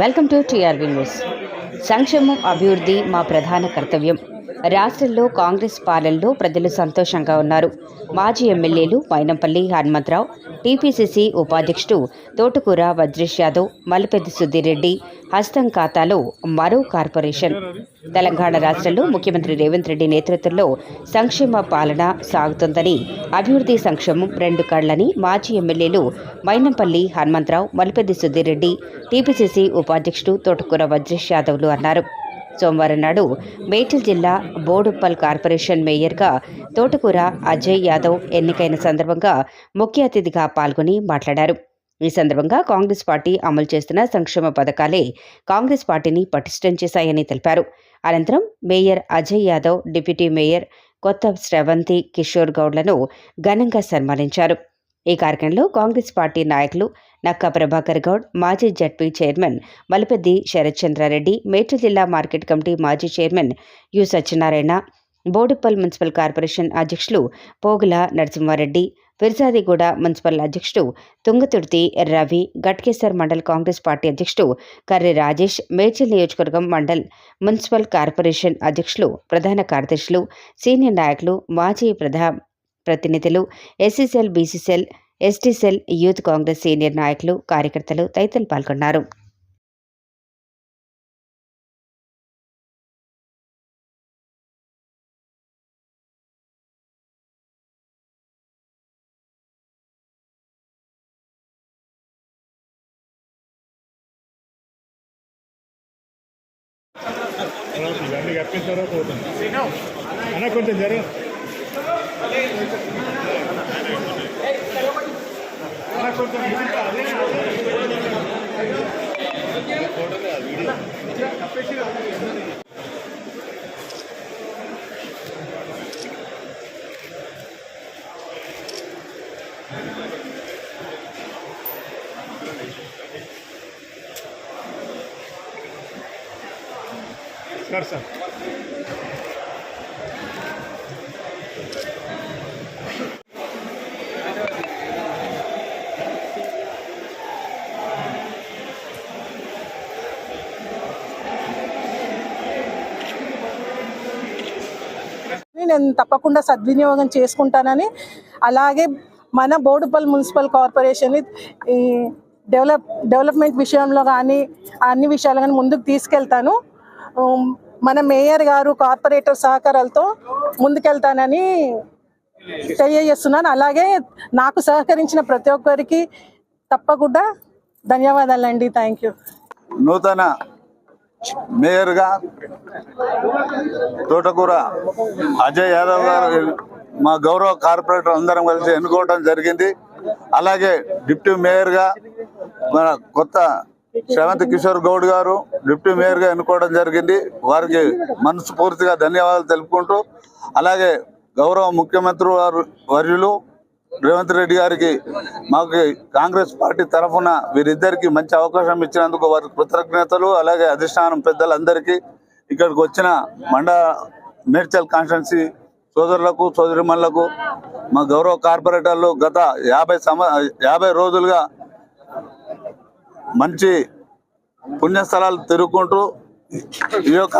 Welcome to TRV news సంక్షేమం అభివృద్ధి మా ప్రధాన కర్తవ్యం. రాష్ట్రంలో కాంగ్రెస్ పాలనలో ప్రజలు సంతోషంగా ఉన్నారు. మాజీ ఎమ్మెల్యేలు మైనంపల్లి హనుమంతరావు టీపీసీసీ ఉపాధ్యక్షుడు తోటకూర వజ్రేష్ యాదవ్ మల్పెద్ది సుధీర్ హస్తం ఖాతాలో మరో కార్పొరేషన్. తెలంగాణ రాష్ట్రంలో ముఖ్యమంత్రి రేవంత్ రెడ్డి నేతృత్వంలో సంక్షేమ పాలన సాగుతుందని అభివృద్ధి సంక్షేమం రెండు కళ్ళని మాజీ ఎమ్మెల్యేలు మైనంపల్లి హనుమంతరావు మల్పెద్ది సుధీర్ రెడ్డి టీపీసీసీ ఉపాధ్యక్షుడు తోటకూర వజ్రేష్ యాదవ్లు అన్నారు. సోమవారం నాడు మేటల్ జిల్లా బోడుప్పల్ కార్పొరేషన్ మేయర్గా తోటకూర అజయ్ యాదవ్ ఎన్నికైన సందర్భంగా ముఖ్య అతిథిగా పాల్గొని మాట్లాడారు. ఈ సందర్భంగా కాంగ్రెస్ పార్టీ అమలు చేస్తున్న సంక్షేమ పథకాలే కాంగ్రెస్ పార్టీని పటిష్టం చేశాయని తెలిపారు. అనంతరం mayor Ajay Yadav deputy mayor Kotha Sravanthi Kishore గౌడ్లను ఘనంగా సన్మానించారు. ఈ కార్యక్రమంలో కాంగ్రెస్ పార్టీ నాయకులు నక్కా ప్రభాకర్ గౌడ్ మాజీ జడ్పీ చైర్మన్ మలపెద్ది శరత్చంద్రారెడ్డి మేడ్చల్ జిల్లా మార్కెట్ కమిటీ మాజీ chairman U Satyanarayana Boduppal municipal corporation అధ్యక్షులు పోగుల నరసింహారెడ్డి ఫిర్జాదిగూడ మున్సిపల్ అధ్యక్షుడు తుంగతుర్తి రవి గట్కేసర్ మండల్ కాంగ్రెస్ పార్టీ అధ్యక్షుడు కర్రి రాజేష్ మేడ్చల్ నియోజకవర్గం మండల్ మున్సిపల్ కార్పొరేషన్ అధ్యక్షులు ప్రధాన కార్యదర్శులు సీనియర్ నాయకులు మాజీ ప్రధా ప్రతినిధులు SC cell BC cell ST cell youth Congress senior నాయకులు కార్యకర్తలు తదితరులు పాల్గొన్నారు. అన్న కొంచెం జరగదు అన్న నేను తప్పకుండా సద్వినియోగం చేసుకుంటానని అలాగే మన బోడుపల్ మున్సిపల్ కార్పొరేషన్ ఈ డెవలప్ డెవలప్మెంట్ విషయంలో కానీ అన్ని విషయాలు కానీ ముందుకు తీసుకెళ్తాను. మన మేయర్ గారు కార్పొరేటర్ సహకారాలతో ముందుకెళ్తానని తెలియజేస్తున్నాను. అలాగే నాకు సహకరించిన ప్రతి ఒక్కరికి తప్పకుండా ధన్యవాదాలండి. థ్యాంక్ యూ నూతన మేయర్గా తోటకూర అజయ్ యాదవ్ గారు మా గౌరవ కార్పొరేటర్ అందరం కలిసి ఎన్నుకోవడం జరిగింది. అలాగే డిప్యూటీ మేయర్గా మన కొత్త శ్రవంత్ కిషోర్ గౌడ్ గారు డిప్యూటీ మేయర్గా ఎన్నుకోవడం జరిగింది. వారికి మనస్ఫూర్తిగా ధన్యవాదాలు తెలుపుకుంటూ అలాగే గౌరవ ముఖ్యమంత్రి వారు వర్యులు రేవంత్ రెడ్డి గారికి మాకు కాంగ్రెస్ పార్టీ తరఫున వీరిద్దరికి మంచి అవకాశం ఇచ్చినందుకు వారి కృతజ్ఞతలు అలాగే అధిష్టానం పెద్దలందరికీ ఇక్కడికి వచ్చిన మండ మేడ్చల్ కాన్స్టిట్యున్సీ సోదరులకు సోదరిమణులకు మా గౌరవ కార్పొరేటర్లు గత యాభై సమ యాభై రోజులుగా మంచి పుణ్యస్థలాలు తిరుగుకుంటూ ఈ యొక్క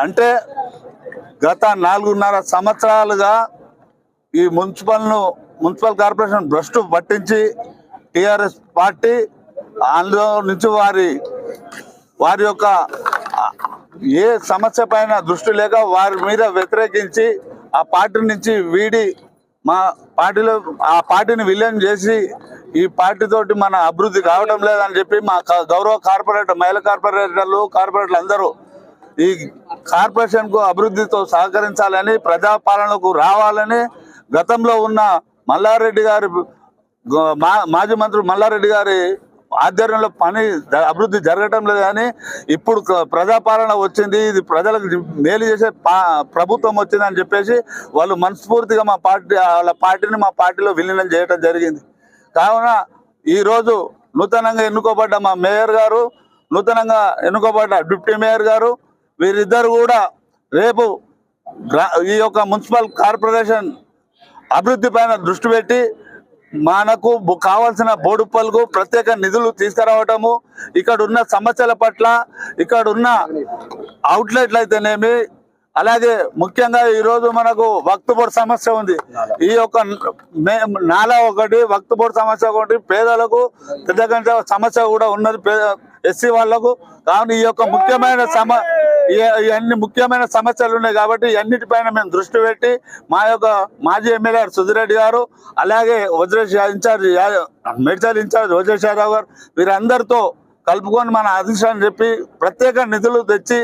అంటే గత నాలుగున్నర సంవత్సరాలుగా ఈ మున్సిపల్ను మున్సిపల్ కార్పొరేషన్ భ్రష్టు పట్టించి టిఆర్ఎస్ పార్టీ అందులో నుంచి వారి వారి యొక్క ఏ సమస్య పైన దృష్టి లేక వారి మీద వ్యతిరేకించి ఆ పార్టీ నుంచి వీడి మా పార్టీలో ఆ పార్టీని విలీనం చేసి ఈ పార్టీ తోటి మన అభివృద్ధి కావడం లేదని చెప్పి మా గౌరవ కార్పొరేటర్ మహిళా కార్పొరేటర్లు కార్పొరేటర్లు అందరూ ఈ కార్పొరేషన్కు అభివృద్ధితో సహకరించాలని ప్రజాపాలనకు రావాలని గతంలో ఉన్న మల్లారెడ్డి గారి మా- మాజీ మంత్రి మల్లారెడ్డి గారి ఆధ్వర్యంలో పని జ- అభివృద్ధి జరగటం లేదు కానీ ఇప్పుడు క- ప్రజాపాలన వచ్చింది. ఇది ప్రజలకు మేలు చేసే పా- ప్రభుత్వం వచ్చిందని చెప్పేసి వాళ్ళు మనస్ఫూర్తిగా మా పార్టీ వాళ్ళ పార్టీని మా పార్టీలో విలీనం చేయడం జరిగింది. కావున ఈరోజు నూతనంగా ఎన్నుకోబడ్డ మా మేయర్ గారు నూతనంగా ఎన్నుకోబడ్డ డిప్యూటీ మేయర్ గారు వీరిద్దరు కూడా రేపు గ్రా- ఈ యొక్క మున్సిపల్ కార్పొరేషన్ అభివృద్ధి పైన దృష్టి పెట్టి మనకు బు- కావాల్సిన బోడుప్పలకు ప్రత్యేక నిధులు తీసుకురావటము ఇక్కడ ఉన్న సమస్యల పట్ల ఇక్కడ ఉన్న అవుట్లెట్లు అయితేనేమి అలాగే ముఖ్యంగా ఈరోజు మనకు వక్త్ బోర్డు సమస్య ఉంది. ఈ యొక్క మే- నాలా ఒకటి వక్త్ బోర్డు సమస్య ఒకటి పేదలకు పెద్ద సమస్య కూడా ఉన్నది. పేద ఎస్సీ వాళ్ళకు కావున ఈ యొక్క ముఖ్యమైన సమ ఇవన్నీ ముఖ్యమైన సమస్యలు ఉన్నాయి కాబట్టి ఈ అన్నిటిపైన మేము దృష్టి పెట్టి మా యొక్క మాజీ ఎమ్మెల్యే సుధిరెడ్డి గారు అలాగే వజ్రేష్ ఇన్ఛార్జ్ యా- ఇన్ఛార్జ్ వజ్రేష్ యాదవ్ గారు వీరందరితో కలుపుకొని మన అధిష్టాన్ని చెప్పి ప్రత్యేక నిధులు తెచ్చి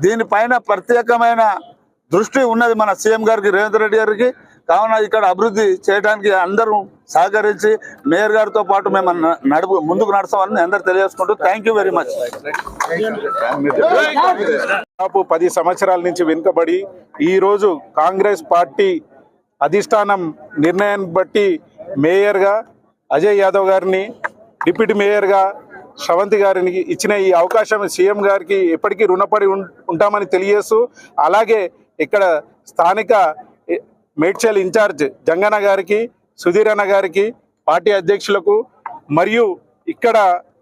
దీనిపైన ప్రత్యేకమైన దృష్టి ఉన్నది మన సీఎం గారికి రేవంత్ రెడ్డి గారికి. కావున ఇక్కడ అభివృద్ధి చేయడానికి అందరూ సహకరించి మేయర్ గారితో పాటు మేము నడుపు ముందుకు నడుస్తామని అందరు తెలియజేసుకుంటూ థ్యాంక్ యూ వెరీ మచ్ దాదాపు పది సంవత్సరాల నుంచి వెనుకబడి ఈరోజు కాంగ్రెస్ పార్టీ అధిష్టానం నిర్ణయాన్ని బట్టి మేయర్గా అజయ్ యాదవ్ గారిని డిప్యూటీ మేయర్గా శ్రవంతి గారికి ఇచ్చిన ఈ అవకాశం సీఎం గారికి ఎప్పటికీ రుణపడి ఉంటామని తెలియజేస్తూ అలాగే ఇక్కడ స్థానిక మేడ్చల్ ఇన్ఛార్జ్ జంగన్న గారికి సుధీర్ అన్న గారికి పార్టీ అధ్యక్షులకు మరియు ఇక్కడ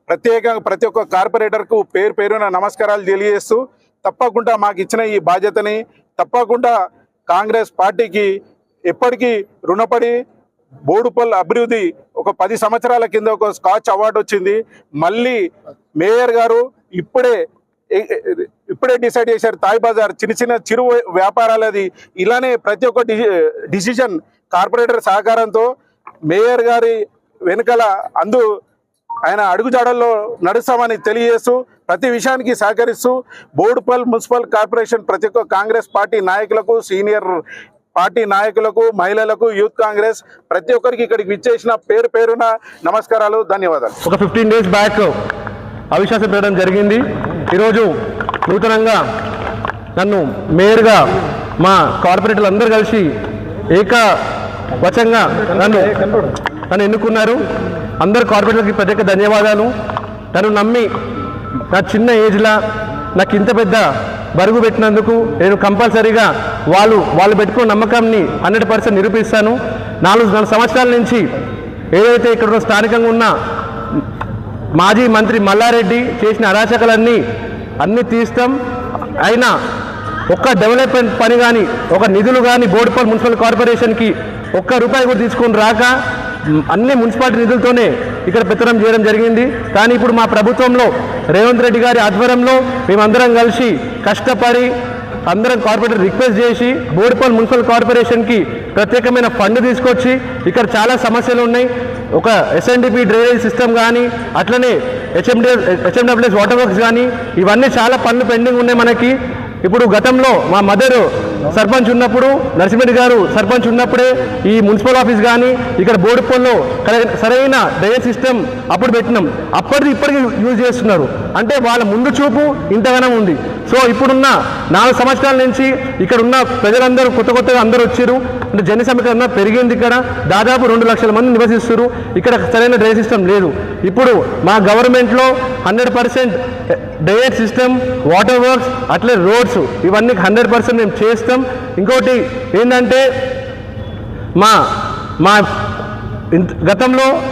ప్రత్యేకంగా ప్రతి ఒక్క కార్పొరేటర్కు పేరు పేరున నమస్కారాలు తెలియజేస్తూ తప్పకుండా మాకు ఇచ్చిన ఈ బాధ్యతని తప్పకుండా కాంగ్రెస్ పార్టీకి ఎప్పటికీ రుణపడి బోడుపల్ అభివృద్ధి ఒక పది సంవత్సరాల కింద ఒక స్కాచ్ అవార్డు వచ్చింది. మళ్ళీ మేయర్ గారు ఇప్పుడే ఇప్పుడే డిసైడ్ చేశారు తాయ్ బజార్ చిన్న చిన్న చిరు వ్యాపారాలది. ఇలానే ప్రతి ఒక్క డి- డిసిజన్ కార్పొరేటర్ సహకారంతో మేయర్ గారి వెనుకల అందు ఆయన అడుగుజాడల్లో నడుస్తామని తెలియజేస్తూ ప్రతి విషయానికి సహకరిస్తూ బోడుపల్ మున్సిపల్ కార్పొరేషన్ ప్రతి ఒక్క కాంగ్రెస్ పార్టీ నాయకులకు సీనియర్ పార్టీ నాయకులకు మహిళలకు యూత్ కాంగ్రెస్ ప్రతి ఒక్కరికి ఇక్కడికి విచ్చేసిన పేరు పేరున నమస్కారాలు ధన్యవాదాలు. ఒక ఫిఫ్టీన్ డేస్ బ్యాక్ అవిశ్వాసం పెట్టడం జరిగింది. ఈరోజు నూతనంగా నన్ను మేయర్గా మా కార్పొరేటర్లు అందరూ కలిసి ఏకవచంగా నన్ను నన్ను ఎన్నుకున్నారు. అందరు కార్పొరేటర్లకి ప్రత్యేక ధన్యవాదాలు. నన్ను నమ్మి నా చిన్న ఏజ్లా నాకు ఇంత పెద్ద బరుగు పెట్టినందుకు నేను కంపల్సరీగా వాళ్ళు వాళ్ళు పెట్టుకున్న నమ్మకాన్ని హండ్రెడ్ పర్సెంట్ నిరూపిస్తాను. నాలుగు నాలుగు సంవత్సరాల నుంచి ఏదైతే ఇక్కడ స్థానికంగా ఉన్న మాజీ మంత్రి మల్లారెడ్డి చేసిన అరాచకలన్నీ అన్నీ తీస్తాం. అయినా ఒక్క డెవలప్మెంట్ పని కానీ ఒక నిధులు కానీ బోర్డుపల్లి మున్సిపల్ కార్పొరేషన్కి ఒక్క రూపాయి కూడా తీసుకొని రాక అన్ని మున్సిపాలిటీ నిధులతోనే ఇక్కడ పెత్తనం చేయడం జరిగింది. కానీ ఇప్పుడు మా ప్రభుత్వంలో రేవంత్ రెడ్డి గారి ఆధ్వర్యంలో మేమందరం కలిసి కష్టపడి అందరం కార్పొరేటర్ రిక్వెస్ట్ చేసి బోడుపల్ మున్సిపల్ కార్పొరేషన్కి ప్రత్యేకమైన ఫండ్ తీసుకొచ్చి ఇక్కడ చాలా సమస్యలు ఉన్నాయి. ఒక ఎస్ఎన్డిపి డ్రైనేజ్ సిస్టమ్ కానీ అట్లనే హెచ్ఎండి హెచ్ఎండబ్ల్యూఎస్ వాటర్ వర్క్స్ కానీ ఇవన్నీ చాలా పనులు పెండింగ్ ఉన్నాయి మనకి. ఇప్పుడు గతంలో మా మదర్ సర్పంచ్ ఉన్నప్పుడు నరసింహరెడ్డి గారు సర్పంచ్ ఉన్నప్పుడే ఈ మున్సిపల్ ఆఫీస్ కానీ ఇక్కడ బోడిపల్లో సరైన డ్రైనేజ్ సిస్టమ్ అప్పుడు పెట్టినాం. అప్పటిది ఇప్పటికి యూజ్ చేస్తున్నారు. అంటే వాళ్ళ ముందు చూపు ఇంతగానం ఉంది. సో ఇప్పుడున్న నాలుగు సంవత్సరాల నుంచి ఇక్కడ ఉన్న ప్రజలందరూ కొత్త కొత్తగా అందరూ వచ్చారు. అంటే జన సమీకరణ పెరిగింది ఇక్కడ. దాదాపు రెండు లక్షల మంది నివసిస్తారు ఇక్కడ సరైన డ్రైనేజ్ సిస్టమ్ లేదు. ఇప్పుడు మా గవర్నమెంట్లో hundred percent drainage system water works అట్లే రోడ్స్ ఇవన్నీ హండ్రెడ్ పర్సెంట్ మేము చేస్తాం. ఇంకోటి ఏంటంటే మా మా ఇంత- గతంలో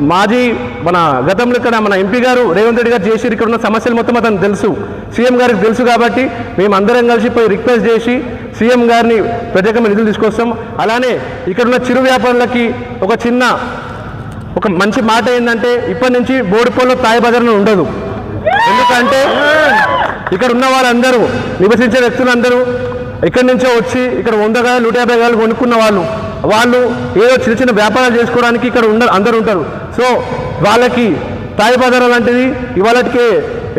మాజీ మన గతంలో ఇక్కడ మన ఎంపీ గారు రేవంత్ రెడ్డి గారు చేసి ఇక్కడ ఉన్న సమస్యలు మొత్తం అతను తెలుసు. సీఎం గారికి తెలుసు కాబట్టి మేము అందరం కలిసి పోయి రిక్వెస్ట్ చేసి సీఎం గారిని ప్రత్యేకమైన నిధులు తీసుకొస్తాం. అలానే ఇక్కడ ఉన్న చిరు వ్యాపారులకి ఒక చిన్న ఒక మంచి మాట ఏంటంటే ఇప్పటి నుంచి బోడుపల్లో తాయి బజార్లో ఉండదు. ఎందుకంటే ఇక్కడ ఉన్న వాళ్ళందరూ నివసించే వ్యక్తులందరూ ఇక్కడి నుంచో వచ్చి ఇక్కడ వంద గాయలు నూట యాభై గాయలు కొనుక్కున్న వాళ్ళు. వాళ్ళు ఏదో చిన్న చిన్న వ్యాపారాలు చేసుకోవడానికి ఇక్కడ ఉండ అందరూ ఉంటారు. సో వాళ్ళకి తాయి బజార్ లాంటిది ఇవాళకి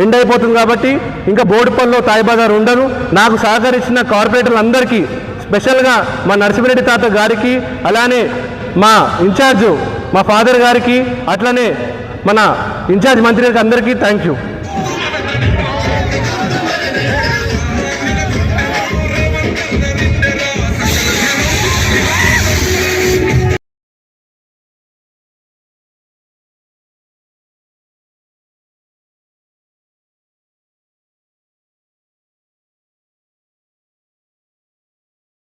ఎండ్ అయిపోతుంది కాబట్టి ఇంకా బోడుపల్లో తాయి బజార్ ఉండరు నాకు సహకరించిన కార్పొరేటర్లు అందరికీ స్పెషల్గా మా నరసింహరెడ్డి తాత గారికి అలానే మా ఇన్ఛార్జ్ మా ఫాదర్ గారికి అట్లనే మన ఇన్ఛార్జ్ మంత్రి గారికి అందరికీ థ్యాంక్ యూ